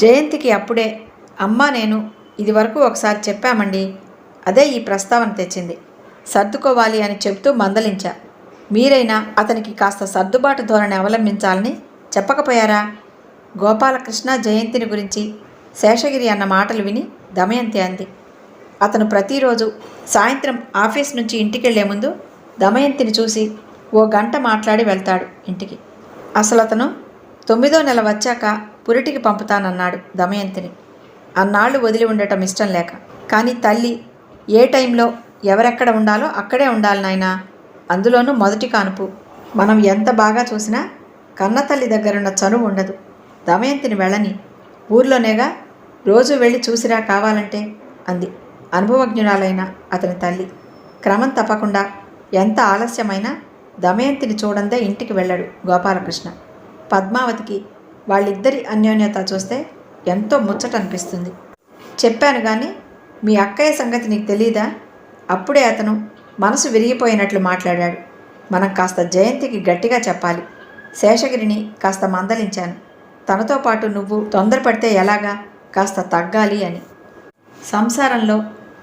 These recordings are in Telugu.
జయంతికి అప్పుడే అమ్మ నేను ఇదివరకు ఒకసారి చెప్పామండి అదే ఈ ప్రస్తావన తెచ్చింది. సర్దుకోవాలి అని చెప్తూ మందలించా. మీరైనా అతనికి కాస్త సర్దుబాటు ధోరణి అవలంబించాలని చెప్పకపోయారా? గోపాలకృష్ణ జయంతిని గురించి శేషగిరి అన్న మాటలు విని దమయంతి అంది. అతను ప్రతిరోజు సాయంత్రం ఆఫీస్ నుంచి ఇంటికెళ్ళే ముందు దమయంతిని చూసి ఓ గంట మాట్లాడి వెళ్తాడు ఇంటికి. అసలు అతను తొమ్మిదో నెల వచ్చాక పురిటికి పంపుతానన్నాడు దమయంతిని. అన్నాళ్ళు వదిలి ఉండటం ఇష్టం లేక. కానీ తల్లి ఏ టైంలో ఎవరెక్కడ ఉండాలో అక్కడే ఉండాలి నాయనా. అందులోనూ మొదటి కానుపు. మనం ఎంత బాగా చూసినా కన్నతల్లి దగ్గరున్న చనువు ఉండదు. దమయంతిని వెళ్ళని. ఊర్లోనేగా రోజు వెళ్ళి చూసిరా కావాలంటే అంది అనుభవజ్ఞురాలైన అతని తల్లి. క్రమం తప్పకుండా ఎంత ఆలస్యమైనా దమయంతిని చూడందే ఇంటికి వెళ్ళాడు గోపాలకృష్ణ. పద్మావతికి వాళ్ళిద్దరి అన్యోన్యత చూస్తే ఎంతో ముచ్చట అనిపిస్తుంది చెప్పాను కానీ మీ అక్కయ్య సంగతి నీకు తెలీదా? అప్పుడే అతను మనసు విరిగిపోయినట్లు మాట్లాడాడు. మనం కాస్త జయంతికి గట్టిగా చెప్పాలి. శేషగిరిని కాస్త మందలించాను. తనతో పాటు నువ్వు తొందరపడితే ఎలాగా? కాస్త తగ్గాలి అని. సంసారంలో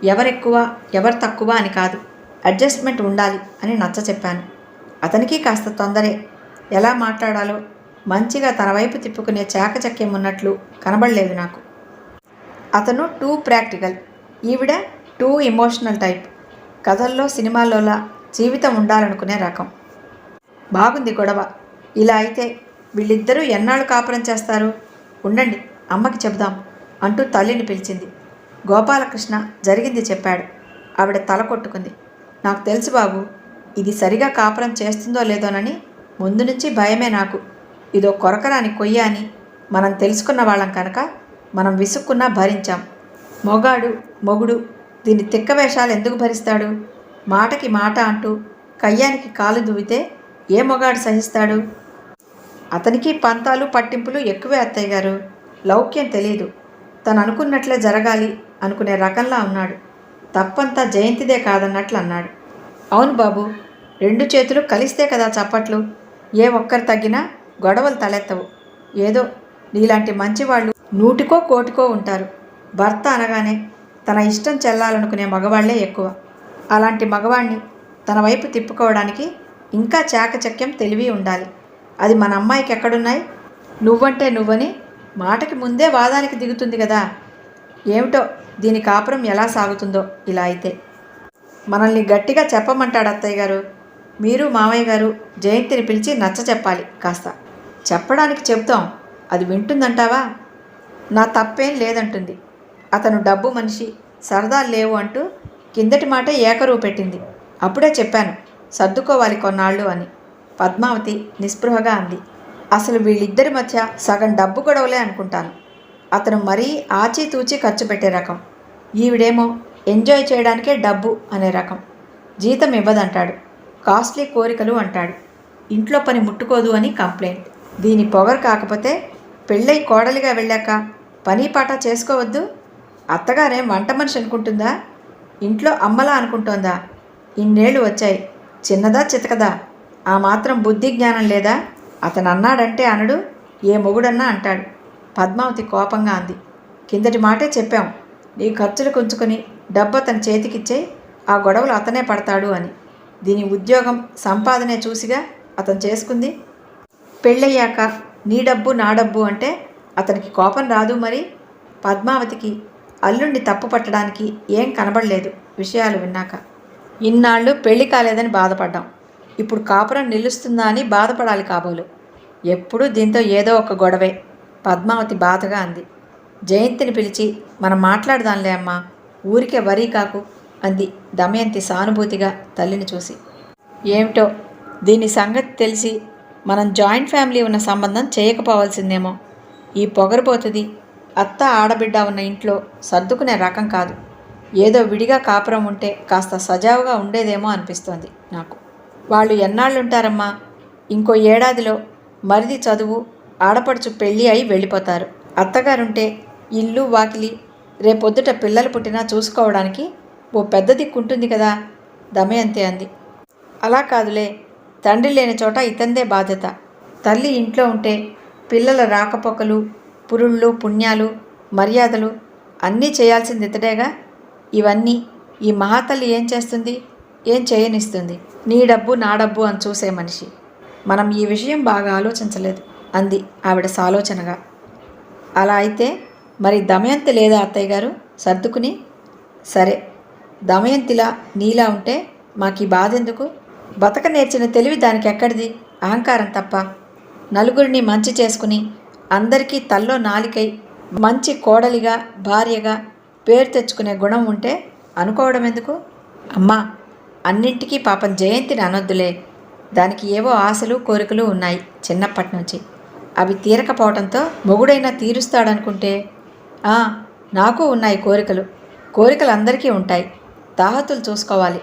ఎవరెక్కువ ఎవరు తక్కువ అని కాదు. అడ్జస్ట్మెంట్ ఉండాలి అని నచ్చ చెప్పాను అతనికి కాస్త తొందరే. ఎలా మాట్లాడాలో మంచిగా తన వైపు తిప్పుకునే చాకచక్యం ఉన్నట్లు కనబడలేదు నాకు. అతను టూ ప్రాక్టికల్ ఈవిడ టూ ఎమోషనల్ టైప్. కథల్లో సినిమాల్లోలా జీవితం ఉండాలనుకునే రకం. బాగుంది గొడవ. ఇలా అయితే వీళ్ళిద్దరూ ఎన్నాళ్ళు కాపురం చేస్తారు? ఉండండి అమ్మకి చెబుదాం అంటూ తల్లిని పిలిచింది. గోపాలకృష్ణ జరిగింది చెప్పాడు. ఆవిడ తల కొట్టుకుంది. నాకు తెలుసు బాబు ఇది సరిగా కాపురం చేస్తుందో లేదోనని ముందు నుంచి భయమే నాకు. ఇదో కొరకరాని కొయ్య అని మనం తెలుసుకున్న వాళ్ళం కనుక మనం విసుక్కున్నా భరించాం. మొగాడు మొగుడు దీని తిక్క వేషాలు ఎందుకు భరిస్తాడు? మాటకి మాట అంటూ కయ్యానికి కాలు దువ్వితే ఏ మొగాడు సహిస్తాడు? అతనికి పంతాలు పట్టింపులు ఎక్కువే అత్తయ్య గారు. లౌక్యం తెలియదు. తను అనుకున్నట్లే జరగాలి అనుకునే రకంలా ఉన్నాడు. తప్పంతా జయంతిదే కాదన్నట్లు అన్నాడు. అవును బాబు రెండు చేతులు కలిస్తే కదా చప్పట్లు. ఏ ఒక్కరు తగ్గినా గొడవలు తలెత్తవు. ఏదో నీలాంటి మంచివాళ్ళు నూటికో కోటికో ఉంటారు. భర్త అనగానే తన ఇష్టం చెల్లాలనుకునే మగవాళ్ళే ఎక్కువ. అలాంటి మగవాణ్ణి తన వైపు తిప్పుకోవడానికి ఇంకా చాకచక్యం తెలివి ఉండాలి. అది మన అమ్మాయికి ఎక్కడున్నాయి? నువ్వంటే నువ్వని మాటకి ముందే వాదానికి దిగుతుంది కదా. ఏమిటో దీని కాపురం ఎలా సాగుతుందో ఇలా అయితే. మనల్ని గట్టిగా చెప్పమంటాడు అత్తయ్య గారు. మీరు మామయ్య గారు జయంతిని పిలిచి నచ్చ చెప్పాలి కాస్త. చెప్పడానికి చెప్తాం అది వింటుందంటావా? నా తప్పేం లేదంటుంది. అతను డబ్బు మనిషి సరదా లేవు అంటూ కిందటి మాట ఏకరువు పెట్టింది. అప్పుడే చెప్పాను సర్దుకోవాలి కొన్నాళ్ళు అని. పద్మావతి నిస్పృహగా అంది. అసలు వీళ్ళిద్దరి మధ్య సగం డబ్బు గొడవలే అనుకుంటాను. అతను మరీ ఆచితూచి ఖర్చు పెట్టే రకం. ఈవిడేమో ఎంజాయ్ చేయడానికే డబ్బు అనే రకం. జీతం ఇవ్వదంటాడు. కాస్ట్లీ కోరికలు అంటాడు. ఇంట్లో పని ముట్టుకోదు అని కంప్లైంట్. దీని పొగరు కాకపోతే పెళ్ళై కోడలిగా వెళ్ళాక పని పాట చేసుకోవద్దు? అత్తగారేం వంట మనిషి అనుకుంటుందా? ఇంట్లో అమ్మలా అనుకుంటోందా? ఇన్నేళ్ళు వచ్చాయి. చిన్నదా చితకదా? ఆ మాత్రం బుద్ధి జ్ఞానం లేదా? అతను అన్నాడంటే అనడు ఏ మొగుడన్నా అంటాడు. పద్మావతి కోపంగా అంది. కిందటి మాటే చెప్పాం. నీ ఖర్చులు కుంచుకొని డబ్బు అతని చేతికిచ్చే ఆ గొడవలు అతనే పడతాడు అని. దీని ఉద్యోగం సంపాదనే చూసిగా అతను చేసుకుంది. పెళ్ళయ్యాక నీ డబ్బు నా డబ్బు అంటే అతనికి కోపం రాదు మరి. పద్మావతికి అల్లుణ్ణి తప్పు పట్టడానికి ఏం కనబడలేదు విషయాలు విన్నాక. ఇన్నాళ్ళు పెళ్ళి కాలేదని బాధపడ్డాం. ఇప్పుడు కాపురం నిలుస్తుందా అని బాధపడాలి కాబోలు. ఎప్పుడూ దీంతో ఏదో ఒక గొడవే పద్మావతి బాధగా అంది. జయంతిని పిలిచి మనం మాట్లాడదాంలే అమ్మా ఊరికే వరీ కాకు అంది దమయంతి సానుభూతిగా తల్లిని చూసి. ఏమిటో దీని సంగతి తెలిసి మనం జాయింట్ ఫ్యామిలీ ఉన్న సంబంధం చేయకపోవాల్సిందేమో. ఈ పొగరబోతుంది. అత్త ఆడబిడ్డ ఉన్న ఇంట్లో సర్దుకునే రకం కాదు. ఏదో విడిగా కాపురం ఉంటే కాస్త సజావుగా ఉండేదేమో అనిపిస్తోంది నాకు. వాళ్ళు ఎన్నాళ్ళు ఉంటారమ్మా ఇంకో ఏడాదిలో మరిది చదువు ఆడపడుచు పెళ్ళి అయి వెళ్ళిపోతారు. అత్తగారుంటే ఇల్లు వాకిలి రేపొద్దుట పిల్లలు పుట్టినా చూసుకోవడానికి ఓ పెద్ద దిక్కుంటుంది కదా? దమయంతి అంది. అలా కాదులే. తండ్రి లేని చోట ఇతందే బాధ్యత. తల్లి ఇంట్లో ఉంటే పిల్లల రాకపోకలు పురుళ్ళు పుణ్యాలు మర్యాదలు అన్నీ చేయాల్సింది ఇతడేగా? ఇవన్నీ ఈ మహాతల్లి ఏం చేస్తుంది? ఏం చేయనిస్తుంది? నీ డబ్బు నా డబ్బు అని చూసే మనిషి. మనం ఈ విషయం బాగా ఆలోచించలేదు. అంది ఆవిడ సాలోచనగా. అలా అయితే మరి దమయంతి లేదా అత్తయ్య గారు? సర్దుకుని? సరే దమయంతిలా నీలా ఉంటే మాకు ఈ బాధ ఎందుకు బతక నేర్చిన తెలివి దానికి ఎక్కడిది? అహంకారం తప్ప. నలుగురిని మంచి చేసుకుని అందరికీ తల్లో నాలికై మంచి కోడలిగా భార్యగా పేరు తెచ్చుకునే గుణం ఉంటే అనుకోవడం ఎందుకు? అమ్మా అన్నింటికీ పాపం జయంతిని అనొద్దులే. దానికి ఏవో ఆశలు కోరికలు ఉన్నాయి చిన్నప్పటి నుంచి. అవి తీరకపోవడంతో మొగుడైనా తీరుస్తాడనుకుంటే? నాకు ఉన్నాయి కోరికలు. కోరికలు అందరికీ ఉంటాయి. దాహతులు చూసుకోవాలి.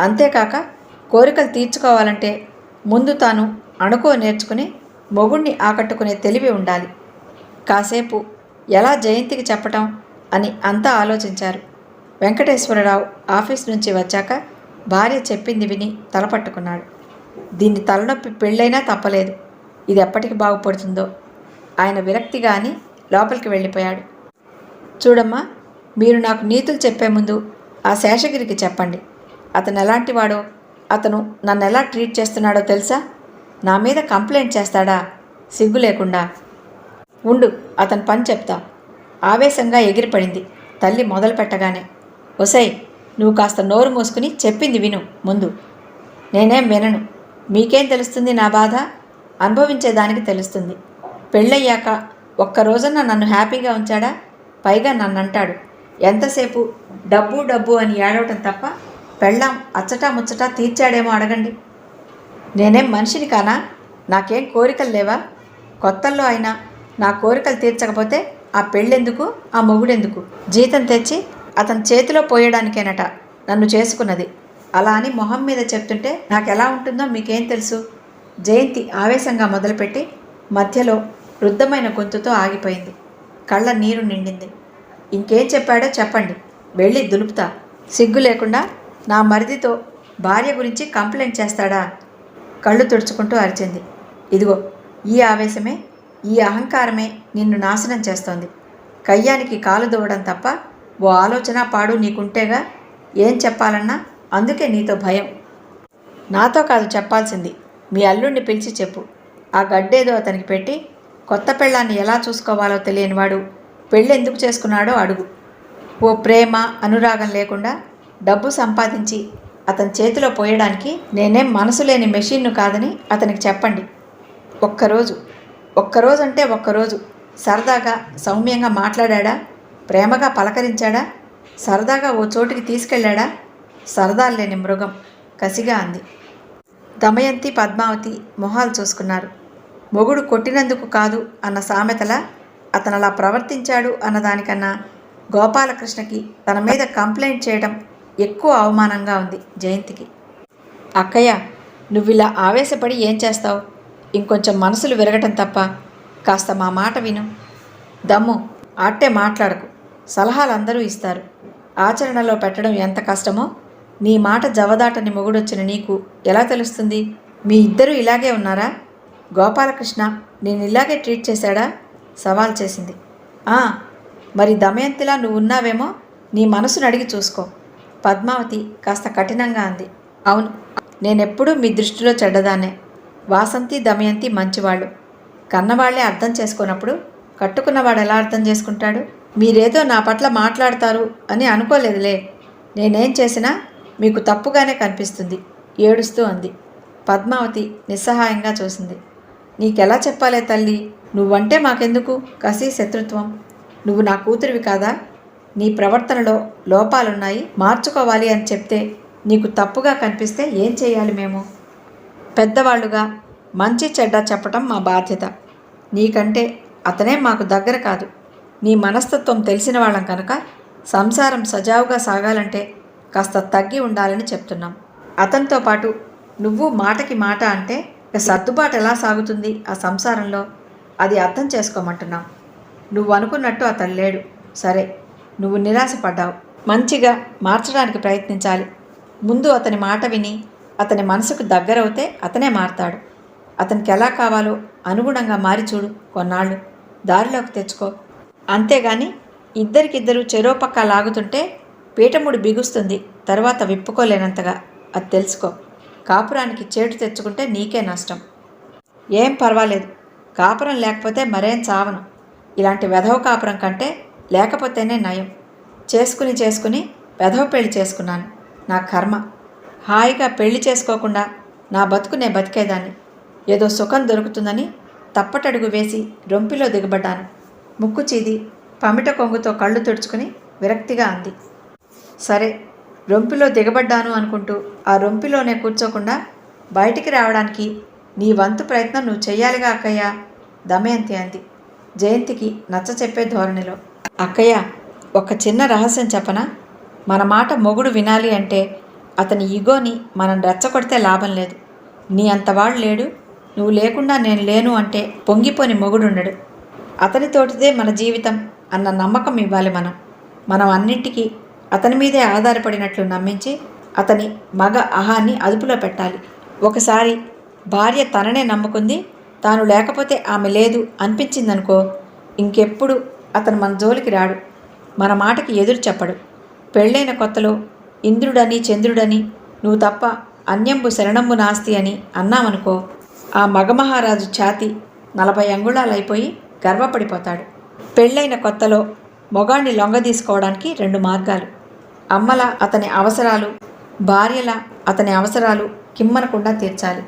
అంతేకాక కోరికలు తీర్చుకోవాలంటే ముందు తాను అణుకో నేర్చుకుని మొగుణ్ణి ఆకట్టుకునే తెలివి ఉండాలి. కాసేపు ఎలా జయంతికి చెప్పటం అని అంతా ఆలోచించారు. వెంకటేశ్వరరావు ఆఫీస్ నుంచి వచ్చాక భార్య చెప్పింది విని తలపట్టుకున్నాడు దీన్ని తలనొప్పి పెళ్ళైనా తప్పలేదు. ఇది ఎప్పటికి బాగుపడుతుందో? ఆయన విరక్తిగా అని లోపలికి వెళ్ళిపోయాడు. చూడమ్మా మీరు నాకు నీతులు చెప్పే ముందు ఆ శేషగిరికి చెప్పండి. అతను ఎలాంటి వాడో అతను నన్ను ఎలా ట్రీట్ చేస్తున్నాడో తెలుసా? నా మీద కంప్లైంట్ చేస్తాడా? సిగ్గు లేకుండా. ఉండు అతని పని చెప్తా. ఆవేశంగా ఎగిరిపడింది. తల్లి మొదలు పెట్టగానే ఒసై నువ్వు కాస్త నోరు మూసుకుని చెప్పింది విను ముందు. నేనేం వినను. మీకేం తెలుస్తుంది నా బాధ? అనుభవించేదానికి తెలుస్తుంది. పెళ్ళయ్యాక ఒక్కరోజున నన్ను హ్యాపీగా ఉంచాడా? పైగా నన్ను అంటాడు ఎంతసేపు డబ్బు డబ్బు అని ఏడవటం తప్ప పెళ్ళాం అచ్చటా ముచ్చటా తీర్చాడేమో అడగండి. నేనేం మనిషిని కానా? నాకేం కోరికలు లేవా? కొత్తల్లో అయినా నా కోరికలు తీర్చకపోతే ఆ పెళ్ళెందుకు ఆ మొగుడెందుకు? జీతం తెచ్చి అతని చేతిలో పోయడానికేనట నన్ను చేసుకున్నది. అలా అని మొహం మీద చెప్తుంటే నాకు ఎలా ఉంటుందో మీకేం తెలుసు? జయంతి ఆవేశంగా మొదలుపెట్టి మధ్యలో వృద్ధమైన గొంతుతో ఆగిపోయింది. కళ్ళ నీరు నిండింది. ఇంకేం చెప్పాడో చెప్పండి. వెళ్ళి దులుపుతా. సిగ్గు లేకుండా నా మరిదితో భార్య గురించి కంప్లైంట్ చేస్తాడా? కళ్ళు తుడుచుకుంటూ అరిచింది. ఇదిగో ఈ ఆవేశమే ఈ అహంకారమే నిన్ను నాశనం చేస్తోంది. కయ్యానికి కాలు దువ్వడం తప్ప ఓ ఆలోచన పాడు నీకుంటేగా ఏం చెప్పాలన్నా అందుకే నీతో భయం. నాతో కాదు చెప్పాల్సింది. మీ అల్లుణ్ణి పిలిచి చెప్పు. ఆ గడ్డేదో అతనికి పెట్టి కొత్త పెళ్ళాన్ని ఎలా చూసుకోవాలో తెలియనివాడు పెళ్ళి ఎందుకు చేసుకున్నాడో అడుగు. ఓ ప్రేమ అనురాగం లేకుండా డబ్బు సంపాదించి అతని చేతిలో పోయడానికి నేనేం మనసు లేని మెషిన్ను కాదని అతనికి చెప్పండి. ఒక్కరోజు ఒక్కరోజు అంటే ఒక్కరోజు సరదాగా సౌమ్యంగా మాట్లాడా ప్రేమగా పలకరించాడా? సరదాగా ఓ చోటికి తీసుకెళ్ళాడా? సరదా లేని మృగం కసిగా అంది. దమయంతి పద్మావతి మొహాలు చూసుకున్నారు. మొగుడు కొట్టినందుకు కాదు అన్న సామెతల అతను అలా ప్రవర్తించాడు అన్నదానికన్నా గోపాలకృష్ణకి తన మీద కంప్లైంట్ చేయడం ఎక్కువ అవమానంగా ఉంది జయంతికి. అక్కయ్య నువ్విలా ఇలా ఆవేశపడి ఏం చేస్తావు? ఇంకొంచెం మనసులు విరగటం తప్ప కాస్త మా మాట విను. దమ్ము ఆట్టే మాట్లాడకు. సలహాలు అందరూ ఇస్తారు. ఆచరణలో పెట్టడం ఎంత కష్టమో? నీ మాట జవదాటని మొగుడొచ్చిన నీకు ఎలా తెలుస్తుంది? మీ ఇద్దరూ ఇలాగే ఉన్నారా? గోపాలకృష్ణ నేను ఇలాగే ట్రీట్ చేశాడా? సవాల్ చేసింది. మరి దమయంతిలా నువ్వు ఉన్నావేమో నీ మనసును అడిగి చూసుకో. పద్మావతి కాస్త కఠినంగా అంది. అవును నేనెప్పుడూ మీ దృష్టిలో చెడ్డదాన్నే. వాసంతి దమయంతి మంచివాళ్ళు. కన్నవాళ్ళే అర్థం చేసుకున్నప్పుడు కట్టుకున్నవాడు ఎలా అర్థం చేసుకుంటాడు? మీరేదో నా పట్ల మాట్లాడతారు అని అనుకోలేదులే. నేనేం చేసినా మీకు తప్పుగానే కనిపిస్తుంది ఏడుస్తూ అంది. పద్మావతి నిస్సహాయంగా చూసింది. నీకెలా చెప్పాలే తల్లి? నువ్వంటే మాకెందుకు? కసి శత్రుత్వం. నువ్వు నా కూతురివి కాదా? నీ ప్రవర్తనలో లోపాలున్నాయి మార్చుకోవాలి అని చెప్తే నీకు తప్పుగా కనిపిస్తే ఏం చేయాలి మేము? పెద్దవాళ్ళుగా మంచి చెడ్డ చెప్పటం మా బాధ్యత. నీకంటే అతనే మాకు దగ్గర కాదు. నీ మనస్తత్వం తెలిసిన వాళ్ళం కనుక సంసారం సజావుగా సాగాలంటే కాస్త తగ్గి ఉండాలని చెప్తున్నాం. అతనితో పాటు నువ్వు మాటకి మాట అంటే సర్దుబాటు ఎలా సాగుతుంది ఆ సంసారంలో? అది అర్థం చేసుకోమంటున్నాం. నువ్వు అనుకున్నట్టు అతను లేడు. సరే నువ్వు నిరాశపడ్డావు. మంచిగా మార్చడానికి ప్రయత్నించాలి. ముందు అతని మాట విని అతని మనసుకు దగ్గరవుతే అతనే మారతాడు. అతనికి ఎలా కావాలో అనుగుణంగా మారి చూడు కొన్నాళ్ళు. దారిలోకి తెచ్చుకో. అంతేగాని ఇద్దరికిద్దరు చెరో పక్క లాగుతుంటే పీఠముడి బిగుస్తుంది. తర్వాత విప్పుకోలేనంతగా. అది తెలుసుకో. కాపురానికి చేటు తెచ్చుకుంటే నీకే నష్టం. ఏం పర్వాలేదు. కాపురం లేకపోతే మరేం చావను. ఇలాంటి వెధవ కాపురం కంటే లేకపోతేనే నయం. చేసుకుని చేసుకుని పెదవ పెళ్ళి చేసుకున్నాను. నా కర్మ. హాయిగా పెళ్ళి చేసుకోకుండా నా బతుకు నే బతికేదాన్ని. ఏదో సుఖం దొరుకుతుందని తప్పటడుగు వేసి రొంపిలో దిగబడ్డాను. ముక్కు చీది పమిట కొంగుతో కళ్ళు తుడుచుకుని విరక్తిగా అంది. సరే రొంపిలో దిగబడ్డాను అనుకుంటూ ఆ రొంపిలోనే కూర్చోకుండా బయటికి రావడానికి నీ వంతు ప్రయత్నం నువ్వు చెయ్యాలిగా అక్కయ్యా. దమయంతి అంది. జయంతికి నచ్చ చెప్పే ధోరణిలో. అక్కయ్య ఒక చిన్న రహస్యం చెప్పనా? మన మాట మొగుడు వినాలి అంటే అతని ఈగోని మనం రెచ్చగొడితే లాభం లేదు. నీ అంతవాడు లేడు. నువ్వు లేకుండా నేను లేను అంటే పొంగిపోని మొగుడుండడు. అతనితోటిదే మన జీవితం అన్న నమ్మకం ఇవ్వాలి మనం. మనం అన్నింటికీ అతని మీదే ఆధారపడినట్లు నమ్మించి అతని మగ అహాన్ని అదుపులో పెట్టాలి. ఒకసారి భార్య తననే నమ్ముకుంది తాను లేకపోతే ఆమె లేదు అనిపించిందనుకో ఇంకెప్పుడు అతను మన జోలికి రాడు. మన మాటకి ఎదురు చెప్పడు. పెళ్ళైన కొత్తలో ఇంద్రుడని చంద్రుడని నువ్వు తప్ప అన్యంబు శరణంబు నాస్తి అని అన్నామనుకో ఆ మగమహారాజు ఛాతి నలభై అంగుళాలైపోయి గర్వపడిపోతాడు. పెళ్ళైన కొత్తలో మొగాణ్ణి లొంగ తీసుకోవడానికి రెండు మార్గాలు. అమ్మల అతని అవసరాలు భార్యల అతని అవసరాలు కిమ్మనకుండా తీర్చాలి.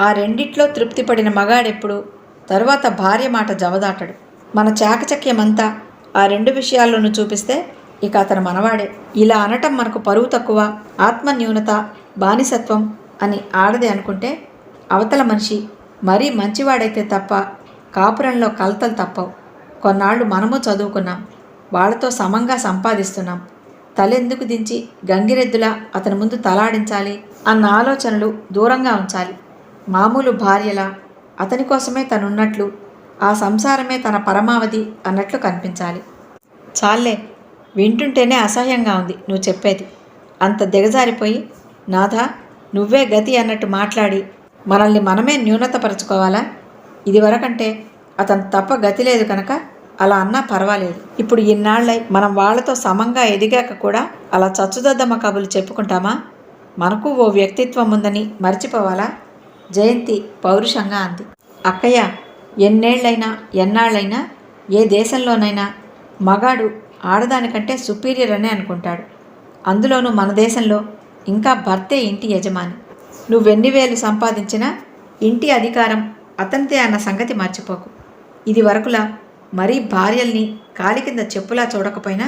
ఆ రెండిట్లో తృప్తిపడిన మగాడెప్పుడు తరువాత భార్య మాట జవదాటడు. మన చాకచక్యమంతా ఆ రెండు విషయాల్లోనూ చూపిస్తే ఇక అతను మనవాడే. ఇలా అనటం మనకు పరువు తక్కువ ఆత్మన్యూనత బానిసత్వం అని ఆడదే అనుకుంటే అవతల మనిషి మరీ మంచివాడైతే తప్ప కాపురంలో కలతలు తప్పవు. కొన్నాళ్ళు మనము చదువుకున్నాం వాళ్ళతో సమంగా సంపాదిస్తున్నాం. తలెందుకు దించి గంగిరెద్దులా అతని ముందు తలాడించాలి అన్న ఆలోచనలు దూరంగా ఉంచాలి. మామూలు భార్యలా అతని కోసమే తనున్నట్లు ఆ సంసారమే తన పరమావధి అన్నట్లు కనిపించాలి. చాలే వింటుంటేనే అసహ్యంగా ఉంది నువ్వు చెప్పేది. అంత దిగజారిపోయి నాథా నువ్వే గతి అన్నట్టు మాట్లాడి మనల్ని మనమే న్యూనతపరచుకోవాలా? ఇదివరకంటే అతను తప్ప గతి లేదు కనుక అలా అన్నా పర్వాలేదు. ఇప్పుడు ఇన్నాళ్ళై మనం వాళ్ళతో సమంగా ఎదిగాక కూడా అలా చచ్చుదద్దమ్మ కబులు చెప్పుకుంటామా? మనకు ఓ వ్యక్తిత్వం ఉందని మర్చిపోవాలా? జయంతి పౌరుషంగా అంది. అక్కయ్య ఎన్నేళ్ళైనా ఎన్నాళ్ళైనా ఏ దేశంలోనైనా మగాడు ఆడదానికంటే సుపీరియర్ అనే అనుకుంటాడు. అందులోనూ మన దేశంలో ఇంకా భర్తే ఇంటి యజమాని. నువ్వెన్ని వేలు సంపాదించినా ఇంటి అధికారం అతనిదే అన్న సంగతి మర్చిపోకు. ఇది వరకులా మరీ భార్యల్ని కాలి కింద చెప్పులా చూడకపోయినా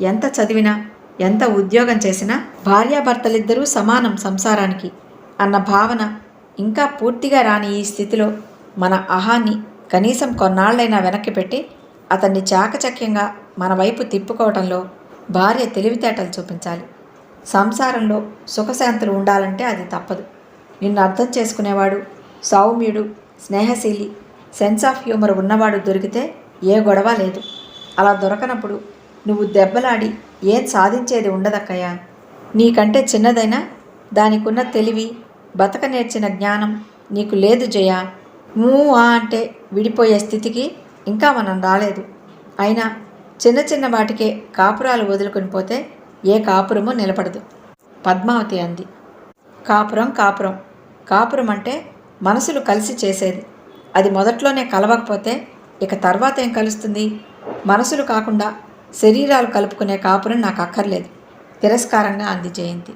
ఎంత చదివినా ఎంత ఉద్యోగం చేసినా భార్యాభర్తలిద్దరూ సమానం సంసారానికి అన్న భావన ఇంకా పూర్తిగా రాని ఈ స్థితిలో మన అహాన్ని కనీసం కొన్నాళ్ళైనా వెనక్కి పెట్టి అతన్ని చాకచక్యంగా మన వైపు తిప్పుకోవటంలో భార్య తెలివితేటలు చూపించాలి. సంసారంలో సుఖశాంతులు ఉండాలంటే అది తప్పదు. నిన్ను అర్థం చేసుకునేవాడు సౌమ్యుడు స్నేహశీలి సెన్స్ ఆఫ్ హ్యూమర్ ఉన్నవాడు దొరికితే ఏ గొడవ లేదు. అలా దొరకనప్పుడు నువ్వు దెబ్బలాడి ఏం సాధించేది ఉండదక్కయ్యా. నీకంటే చిన్నదైనా దానికున్న తెలివి బతక నేర్చిన జ్ఞానం నీకు లేదు జయా. మూ ఆ అంటే విడిపోయే స్థితికి ఇంకా మనం రాలేదు. అయినా చిన్న చిన్న వాటికే కాపురాలు వదులుకొని పోతే ఏ కాపురము నిలబడదు. పద్మావతి అంది. కాపురం కాపురం. కాపురం అంటే మనసులు కలిసి చేసేది. అది మొదట్లోనే కలవకపోతే ఇక తర్వాత ఏం కలుస్తుంది? మనసులు కాకుండా శరీరాలు కలుపుకునే కాపురం నాకు అక్కర్లేదు. తిరస్కారంగా అంది జయంతి.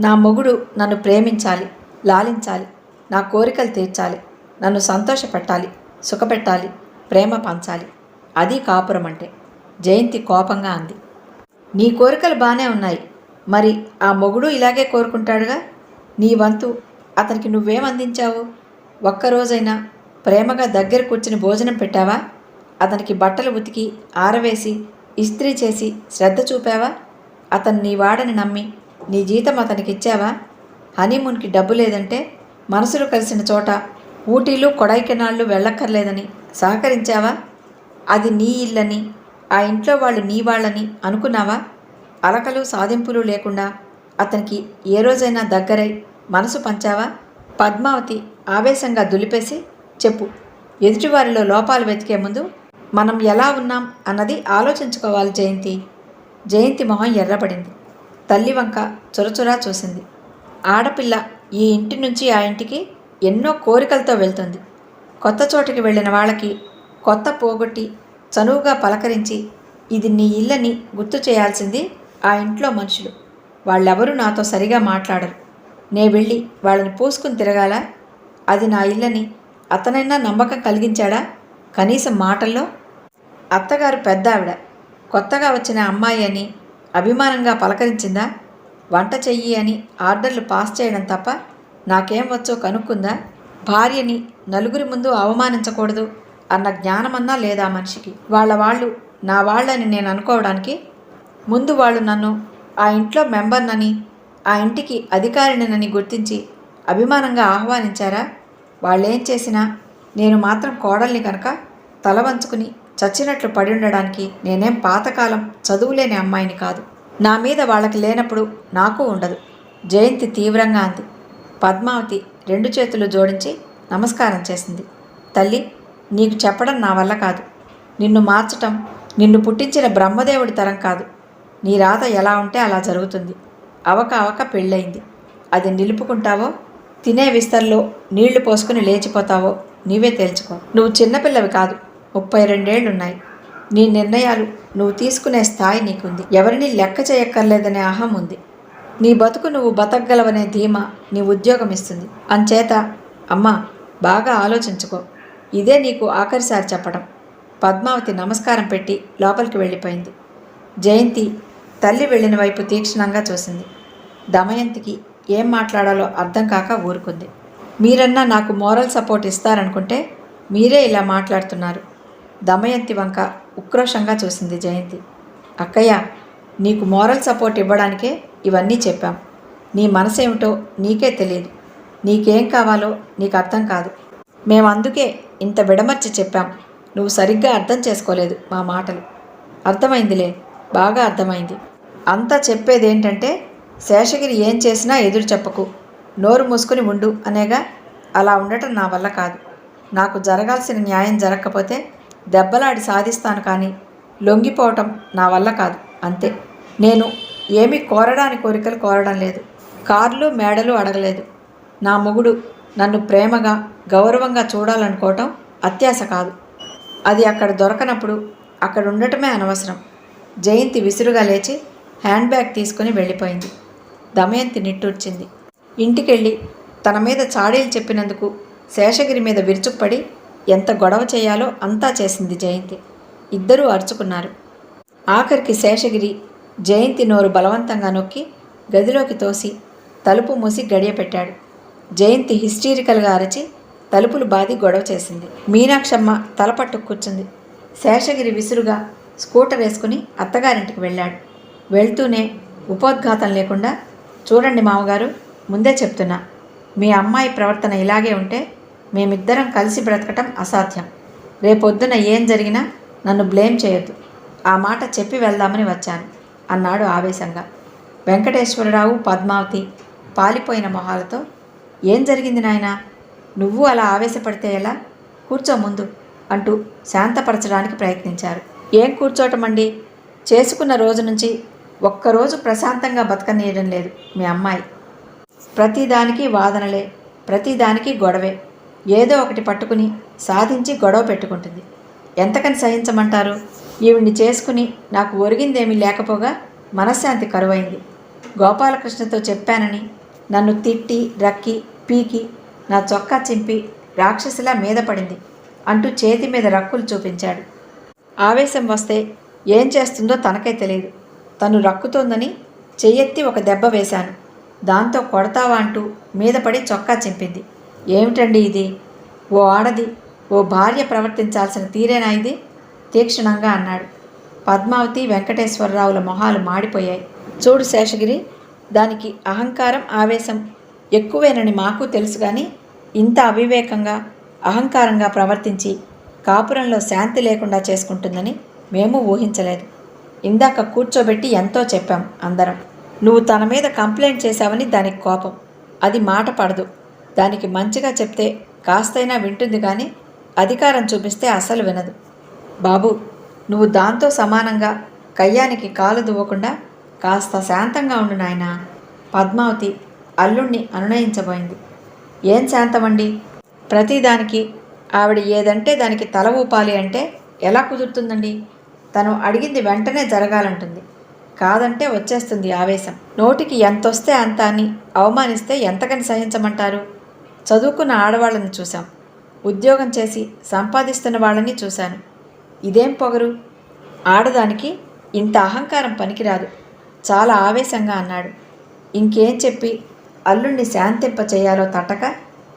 నా మొగుడు నన్ను ప్రేమించాలి లాలించాలి నా కోరికలు తీర్చాలి. నన్ను సంతోషపెట్టాలి సుఖపెట్టాలి ప్రేమ పంచాలి. అది కాపురం అంటే జయంతి కోపంగా అంది. నీ కోరికలు బాగానే ఉన్నాయి. మరి ఆ మొగుడు ఇలాగే కోరుకుంటాడుగా? నీ వంతు అతనికి నువ్వేం అందించావు? ఒక్కరోజైనా ప్రేమగా దగ్గర కూర్చుని భోజనం పెట్టావా? అతనికి బట్టలు ఉతికి ఆరవేసి ఇస్త్రీ చేసి శ్రద్ధ చూపావా? అతను నీ వాడని నమ్మి నీ జీతం అతనికి ఇచ్చావా? హనీమూన్కి డబ్బు లేదంటే మనసులు కలిసిన చోట ఊటీలు కొడైకెనాళ్ళు వెళ్ళక్కర్లేదని. సహకరించావా? అది నీ ఇల్లని ఆ ఇంట్లో వాళ్ళు నీ వాళ్ళని అనుకున్నావా? అలకలు సాధింపులు లేకుండా అతనికి ఏ రోజైనా దగ్గరై మనసు పంచావా? పద్మావతి ఆవేశంగా దులిపేసి చెప్పు ఎదుటివారిలో లోపాలు వెతికే ముందు మనం ఎలా ఉన్నాం అన్నది ఆలోచించుకోవాలి జయంతి. జయంతి మొహం ఎర్రబడింది. తల్లి వంక చురచురా చూసింది. ఆడపిల్ల ఈ ఇంటి నుంచి ఆ ఇంటికి ఎన్నో కోరికలతో వెళ్తుంది. కొత్త చోటికి వెళ్ళిన వాళ్ళకి కొత్త పోగొట్టి చనువుగా పలకరించి ఇది నీ ఇల్లని గుర్తు చేయాల్సింది ఆ ఇంట్లో మనుషులు. వాళ్ళెవరూ నాతో సరిగా మాట్లాడరు. నే వెళ్ళి వాళ్ళని పూసుకుని తిరగాల? అది నా ఇల్లని అతనైనా నమ్మకం కలిగించాడా? కనీసం మాటల్లో? అత్తగారు పెద్ద ఆవిడ కొత్తగా వచ్చిన అమ్మాయి అని అభిమానంగా పలకరించిందా? వంట చెయ్యి అని ఆర్డర్లు పాస్ చేయడం తప్ప నాకేం వచ్చో కనుక్కుందా? భార్యని నలుగురి ముందు అవమానించకూడదు అన్న జ్ఞానమన్నా లేదా మనిషికి? వాళ్ళ వాళ్ళు నా వాళ్ళని నేను అనుకోవడానికి? ముందు వాళ్ళు నన్ను ఆ ఇంట్లో మెంబర్నని ఆ ఇంటికి అధికారినినని గుర్తించి అభిమానంగా ఆహ్వానించారా? వాళ్ళేం చేసినా నేను మాత్రం కోడల్ని కనుక తల వంచుకుని చచ్చినట్లు పడి ఉండడానికి నేనేం పాతకాలం చదువులేని అమ్మాయిని కాదు. నా మీద వాళ్ళకి లేనప్పుడు నాకు ఉండదు. జయంతి తీవ్రంగా అంది. పద్మావతి రెండు చేతులు జోడించి నమస్కారం చేసింది. తల్లి నీకు చెప్పడం నా వల్ల కాదు. నిన్ను మార్చటం నిన్ను పుట్టించిన బ్రహ్మదేవుడి తరం కాదు. నీ రాత ఎలా ఉంటే అలా జరుగుతుంది. అవక అవక పెళ్ళయింది. అది నిలుపుకుంటావో తినే విస్తర్లో నీళ్ళు పోసుకుని లేచిపోతావో నీవే తేల్చుకో. నువ్వు చిన్నపిల్లవి కాదు. ముప్పై రెండేళ్ళున్నాయి. నీ నిర్ణయాలు నువ్వు తీసుకునే స్థాయి నీకుంది. ఎవరిని లెక్క చేయక్కర్లేదనే అహం ఉంది. నీ బతుకు నువ్వు బతకగలవనే ధీమా నీ ఉద్యోగం ఇస్తుంది అంచేత అమ్మా బాగా ఆలోచించుకో. ఇదే నీకు ఆఖరిసారి చెప్పడం. పద్మావతి నమస్కారం పెట్టి లోపలికి వెళ్ళిపోయింది. జయంతి తల్లి వెళ్ళిన వైపు తీక్షణంగా చూసింది. దమయంతికి ఏం మాట్లాడాలో అర్థం కాక ఊరుకుంది. మీరన్నా నాకు మోరల్ సపోర్ట్ ఇస్తారనుకుంటే మీరే ఇలా మాట్లాడుతున్నారు. దమయంతి వంక ఉక్రోషంగా చూసింది జయంతి. అక్కయ్య నీకు మోరల్ సపోర్ట్ ఇవ్వడానికే ఇవన్నీ చెప్పాం. నీ మనసేమిటో నీకే తెలియదు. నీకేం కావాలో నీకు అర్థం కాదు. మేము అందుకే ఇంత విడమర్చి చెప్పాం. నువ్వు సరిగ్గా అర్థం చేసుకోలేదు మా మాటలు. అర్థమైందిలే. బాగా అర్థమైంది. అంతా చెప్పేది ఏంటంటే శేషగిరి ఏం చేసినా ఎదురు చెప్పకు. నోరు మూసుకుని ఉండు అనేగా అలా ఉండటం నా వల్ల కాదు. నాకు జరగాల్సిన న్యాయం జరగకపోతే దెబ్బలాడి సాధిస్తాను కానీ లొంగిపోవటం నా వల్ల కాదు. అంతే. నేను ఏమీ కోరడాని కోరికలు కోరడం లేదు. కార్లు మేడలు అడగలేదు. నా మొగుడు నన్ను ప్రేమగా గౌరవంగా చూడాలనుకోవటం అత్యాశ కాదు. అది అక్కడ దొరకనప్పుడు అక్కడ ఉండటమే అనవసరం. జయంతి విసురుగా లేచి హ్యాండ్ బ్యాగ్ తీసుకుని వెళ్ళిపోయింది. దమయంతి నిట్టూర్చింది. ఇంటికెళ్ళి తన మీద చాడీలు చెప్పినందుకు శేషగిరి మీద విరుచుకుపడి ఎంత గొడవ చేయాలో అంతా చేసింది జయంతి. ఇద్దరూ అరుచుకున్నారు. ఆఖరికి శేషగిరి జయంతి నోరు బలవంతంగా నొక్కి గదిలోకి తోసి తలుపు మూసి గడియపెట్టాడు. జయంతి హిస్టీరికల్గా అరచి తలుపులు బాది గొడవ చేసింది. మీనాక్షమ్మ తలపట్టు కూర్చుంది. శేషగిరి విసురుగా స్కూటర్ వేసుకుని అత్తగారింటికి వెళ్ళాడు. వెళ్తూనే ఉపోద్ఘాతం లేకుండా చూడండి మామగారు ముందే చెప్తున్నా. మీ అమ్మాయి ప్రవర్తన ఇలాగే ఉంటే మేమిద్దరం కలిసి బ్రతకటం అసాధ్యం. రేపొద్దున ఏం జరిగినా నన్ను బ్లేమ్ చేయొద్దు. ఆ మాట చెప్పి వెళ్దామని వచ్చాను. అన్నాడు ఆవేశంగా. వెంకటేశ్వరరావు పద్మావతి పాలిపోయిన మొహాలతో ఏం జరిగింది నాయనా? నువ్వు అలా ఆవేశపడితే ఎలా? కూర్చో ముందు అంటూ శాంతపరచడానికి ప్రయత్నించారు. ఏం కూర్చోటమండి? చేసుకున్న రోజు నుంచి ఒక్కరోజు ప్రశాంతంగా బతకనీయడం లేదు మీ అమ్మాయి. ప్రతిదానికి వాదనలే ప్రతిదానికి గొడవే. ఏదో ఒకటి పట్టుకుని సాధించి గొడవ పెట్టుకుంటుంది. ఎంతకని సహించమంటారు? ఈవిడ్ని చేసుకుని నాకు ఒరిగిందేమీ లేకపోగా మనశ్శాంతి కరువైంది. గోపాలకృష్ణతో చెప్పానని నన్ను తిట్టి రక్కి పీకి నా చొక్కా చింపి రాక్షసిలా మీద పడింది అంటూ చేతి మీద రక్కులు చూపించాడు. ఆవేశం వస్తే ఏం చేస్తుందో తనకే తెలియదు. తను రక్కుతోందని చెయ్యెత్తి ఒక దెబ్బ వేశాను. దాంతో కొడతావా అంటూ మీద పడి చొక్కా చింపింది. ఏమిటండి ఇది? ఓ ఆడది ఓ భార్య ప్రవర్తించాల్సిన తీరేనా ఇది? తీక్షణంగా అన్నాడు. పద్మావతి వెంకటేశ్వరరావుల మొహాలు మాడిపోయాయి. చూడు శేషగిరి దానికి అహంకారం ఆవేశం ఎక్కువేనని మాకు తెలుసు కానీ ఇంత అవివేకంగా అహంకారంగా ప్రవర్తించి కాపురంలో శాంతి లేకుండా చేసుకుంటుందని మేము ఊహించలేదు. ఇందాక కూర్చోబెట్టి ఎంతో చెప్పాం అందరం. నువ్వు తన మీద కంప్లైంట్ చేశావని దానికి కోపం. అది మాట పడదు. దానికి మంచిగా చెప్తే కాస్తైనా వింటుంది కానీ అధికారం చూపిస్తే అసలు వినదు. బాబు నువ్వు దాంతో సమానంగా కయ్యానికి కాలు దువ్వకుండా కాస్త శాంతంగా ఉండు నాయన. పద్మావతి అల్లుణ్ణి అనునయించబోయింది. ఏం శాంతమండి? ప్రతిదానికి ఆవిడ ఏదంటే దానికి తల ఊపాలి అంటే ఎలా కుదురుతుందండి? తను అడిగింది వెంటనే జరగాలంటుంది. కాదంటే వచ్చేస్తుంది ఆవేశం. నోటికి ఎంతొస్తే అంత అని అవమానిస్తే ఎంతకని సహించమంటారు? చదువుకున్న ఆడవాళ్ళని చూశాం. ఉద్యోగం చేసి సంపాదిస్తున్న వాళ్ళని చూశాను. ఇదేం పొగరు? ఆడదానికి ఇంత అహంకారం పనికిరాదు. చాలా ఆవేశంగా అన్నాడు. ఇంకేం చెప్పి అల్లుణ్ణి శాంతింప చేయాలో తట్టక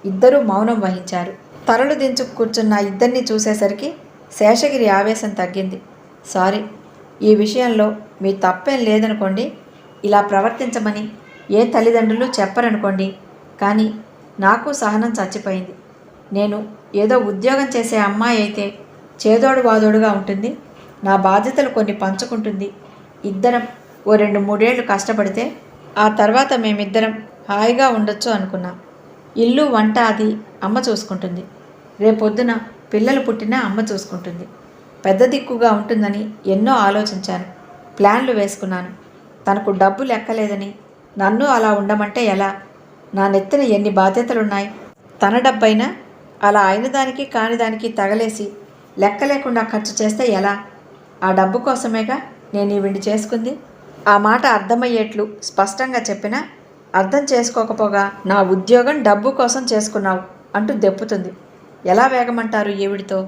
ఇద్దరూ మౌనం వహించారు. తలలు దించు కూర్చున్న ఇద్దరిని చూసేసరికి శేషగిరి ఆవేశం తగ్గింది. సారీ ఈ విషయంలో మీ తప్పేం లేదనుకోండి ఇలా ప్రవర్తించమని ఏ తల్లిదండ్రులు చెప్పరనుకోండి కానీ నాకు సహనం చచ్చిపోయింది. నేను ఏదో ఉద్యోగం చేసే అమ్మాయి అయితే చేదోడు వాదోడుగా ఉంటుంది. నా బాధ్యతలు కొన్ని పంచుకుంటుంది. ఇద్దరం ఓ రెండు మూడేళ్ళు కష్టపడితే ఆ తర్వాత మేమిద్దరం హాయిగా ఉండొచ్చు అనుకున్నాం. ఇల్లు వంట అది అమ్మ చూసుకుంటుంది. రేపొద్దున పిల్లలు పుట్టినా అమ్మ చూసుకుంటుంది. పెద్ద దిక్కుగా ఉంటుందని ఎన్నో ఆలోచించాను. ప్లాన్లు వేసుకున్నాను. తనకు డబ్బు లెక్కలేదని నన్ను అలా ఉండమంటే ఎలా? నా నెత్తిన ఎన్ని బాధ్యతలున్నాయి? తన డబ్బైనా అలా అయిన దానికి కాని దానికి తగలేసి లెక్క లేకుండా ఖర్చు చేస్తే ఎలా? ఆ డబ్బు కోసమేగా నేను ఈ విండి చేసుకుంది. ఆ మాట అర్థమయ్యేట్లు స్పష్టంగా చెప్పినా అర్థం చేసుకోకపోగా నా ఉద్యోగం డబ్బు కోసం చేసుకున్నావు అంటూ దెప్పుతుంది. ఎలా వేగమంటారు ఈవిడితో?